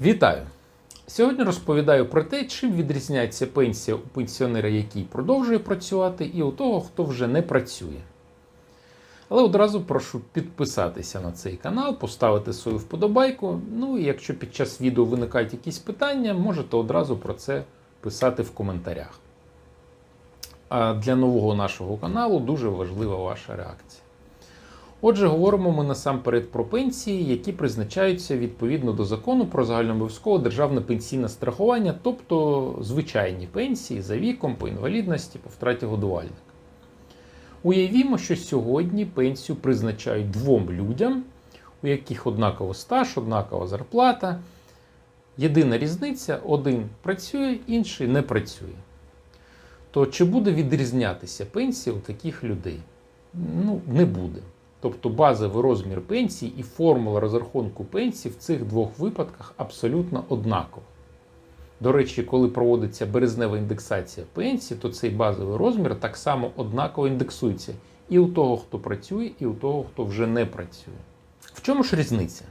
Вітаю! Сьогодні розповідаю про те, чим відрізняється пенсія у пенсіонера, який продовжує працювати, і у того, хто вже не працює. Але одразу прошу підписатися на цей канал, поставити свою вподобайку. Ну і якщо під час відео виникають якісь питання, можете одразу про це писати в коментарях. А для нового нашого каналу дуже важлива ваша реакція. Отже, говоримо ми насамперед про пенсії, які призначаються відповідно до закону про загальнообов'язкове державне пенсійне страхування, тобто звичайні пенсії за віком, по інвалідності, по втраті годувальника. Уявімо, що сьогодні пенсію призначають двом людям, у яких однаково стаж, однакова зарплата. Єдина різниця: один працює, інший не працює. То чи буде відрізнятися пенсія у таких людей? Ну, не буде. Тобто базовий розмір пенсії і формула розрахунку пенсії в цих двох випадках абсолютно однакова. До речі, коли проводиться березнева індексація пенсії, то цей базовий розмір так само однаково індексується і у того, хто працює, і у того, хто вже не працює. В чому ж різниця?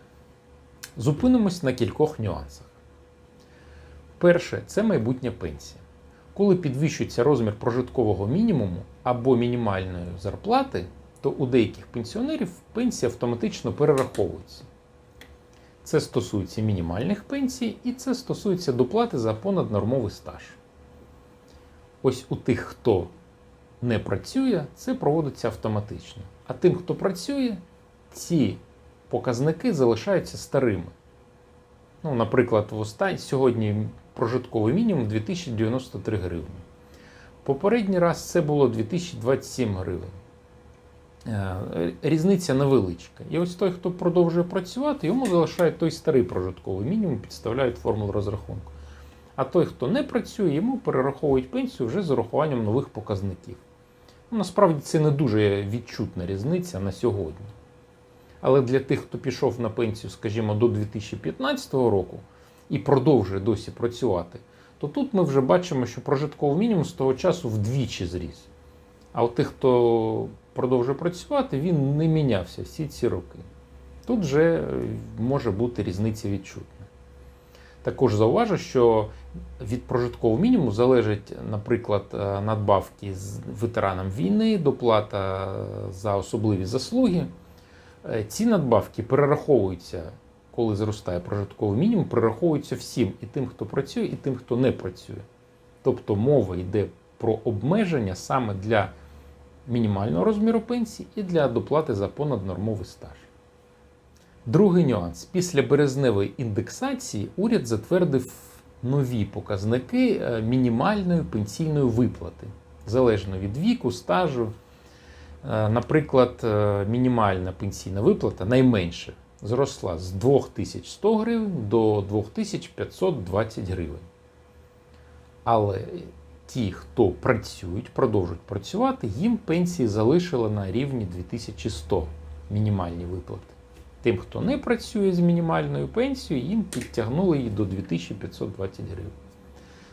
Зупинимось на кількох нюансах. Перше, це майбутня пенсія. Коли підвищується розмір прожиткового мінімуму або мінімальної зарплати, то у деяких пенсіонерів пенсія автоматично перераховується. Це стосується мінімальних пенсій, і це стосується доплати за понаднормовий стаж. Ось у тих, хто не працює, це проводиться автоматично. А тим, хто працює, ці показники залишаються старими. Ну, Наприклад, в останній сьогодні прожитковий мінімум 2093 гривні. Попередній раз це було 2027 гривень. Е, Різниця невеличка. І ось той, хто продовжує працювати, йому залишають той старий прожитковий мінімум, підставляють формулу розрахунку. А той, хто не працює, йому перераховують пенсію вже з урахуванням нових показників. Ну, Насправді це не дуже відчутна різниця на сьогодні. Але для тих, хто пішов на пенсію, скажімо, до 2015 року і продовжує досі працювати, то тут ми вже бачимо, що прожитковий мінімум з того часу вдвічі зріс. А у тих, хто продовжує працювати, він не мінявся всі ці роки. Тут вже може бути різниця відчутна. Також зауважу, що від прожиткового мінімуму залежать, наприклад, надбавки з ветеранам війни, доплата за особливі заслуги. Ці надбавки перераховуються, коли зростає прожитковий мінімум, перераховуються всім і тим, хто працює, і тим, хто не працює. Тобто мова йде про обмеження саме для мінімального розміру пенсії і для доплати за понаднормовий стаж. Другий нюанс. Після березневої індексації уряд затвердив нові показники мінімальної пенсійної виплати, залежно від віку, стажу. Наприклад, мінімальна пенсійна виплата найменше зросла з 2100 гривень до 2520 гривень. Але ті, хто працюють, продовжують працювати, їм пенсії залишили на рівні 2100 мінімальні виплати. Тим, хто не працює з мінімальною пенсією, їм підтягнули її до 2520 гривень.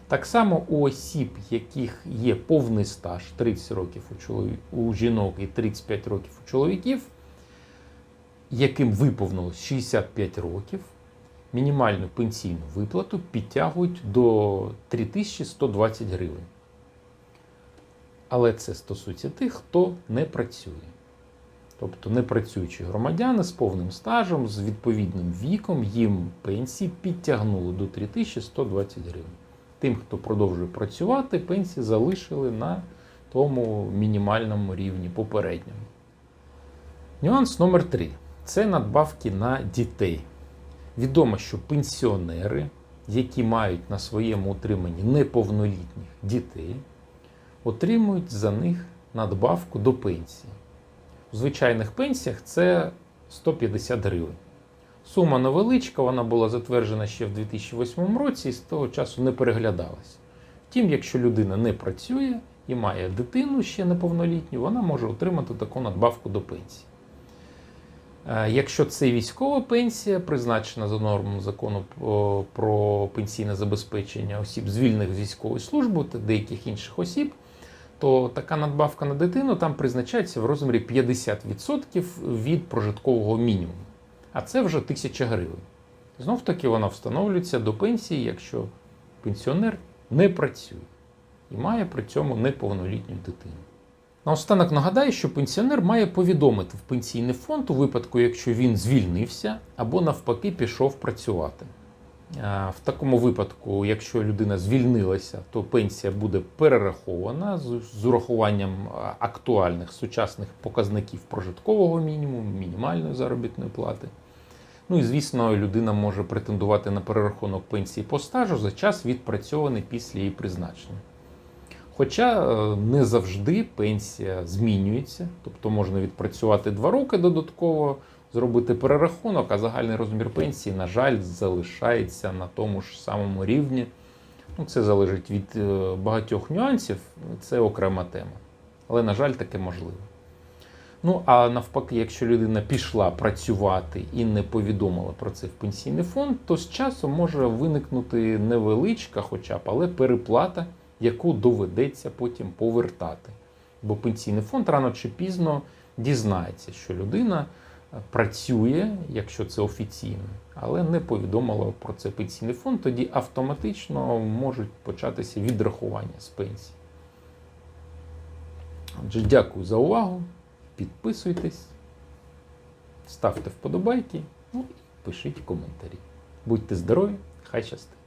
Так само у осіб, яких є повний стаж 30 років у, чоловік, у жінок і 35 років у чоловіків, яким виповнилось 65 років, мінімальну пенсійну виплату підтягують до 3120 гривень. Але це стосується тих, хто не працює. Тобто непрацюючі громадяни з повним стажем, з відповідним віком, їм пенсії підтягнули до 3120 гривень. Тим, хто продовжує працювати, пенсії залишили на тому мінімальному рівні попередньому. Нюанс номер 3 це надбавки на дітей. Відомо, що пенсіонери, які мають на своєму утриманні неповнолітніх дітей, отримують за них надбавку до пенсії. У звичайних пенсіях це 150 гривень. Сума невеличка, вона була затверджена ще в 2008 році і з того часу не переглядалася. Втім, якщо людина не працює і має дитину ще неповнолітню, вона може отримати таку надбавку до пенсії. Якщо це військова пенсія, призначена за нормами закону про пенсійне забезпечення осіб, звільнених з військової служби та деяких інших осіб, то така надбавка на дитину там призначається в розмірі 50% від прожиткового мінімуму. А це вже 1000 гривень. Знов таки вона встановлюється до пенсії, якщо пенсіонер не працює і має при цьому неповнолітню дитину. Наостанок нагадаю, що пенсіонер має повідомити в пенсійний фонд у випадку, якщо він звільнився або навпаки пішов працювати. В такому випадку, якщо людина звільнилася, то пенсія буде перерахована з урахуванням актуальних сучасних показників прожиткового мінімуму, мінімальної заробітної плати. Ну і звісно, людина може претендувати на перерахунок пенсії по стажу за час відпрацьований після її призначення. Хоча е, не завжди пенсія змінюється, тобто можна відпрацювати 2 роки додатково, зробити перерахунок, а загальний розмір пенсії, на жаль, залишається на тому ж самому рівні. Ну, це залежить від е, багатьох нюансів, це окрема тема. Але, на жаль, таке можливо. Ну, а навпаки, якщо людина пішла працювати і не повідомила про це в пенсійний фонд, то з часом може виникнути невеличка, хоча б, але переплата, яку доведеться потім повертати. Бо пенсійний фонд рано чи пізно дізнається, що людина е, працює, якщо це офіційно, але не повідомила про це пенсійний фонд, тоді автоматично можуть початися відрахування з пенсії. Отже, дякую за увагу. Підписуйтесь, ставте вподобайки, ну і пишіть коментарі. Будьте здорові, хай щастить!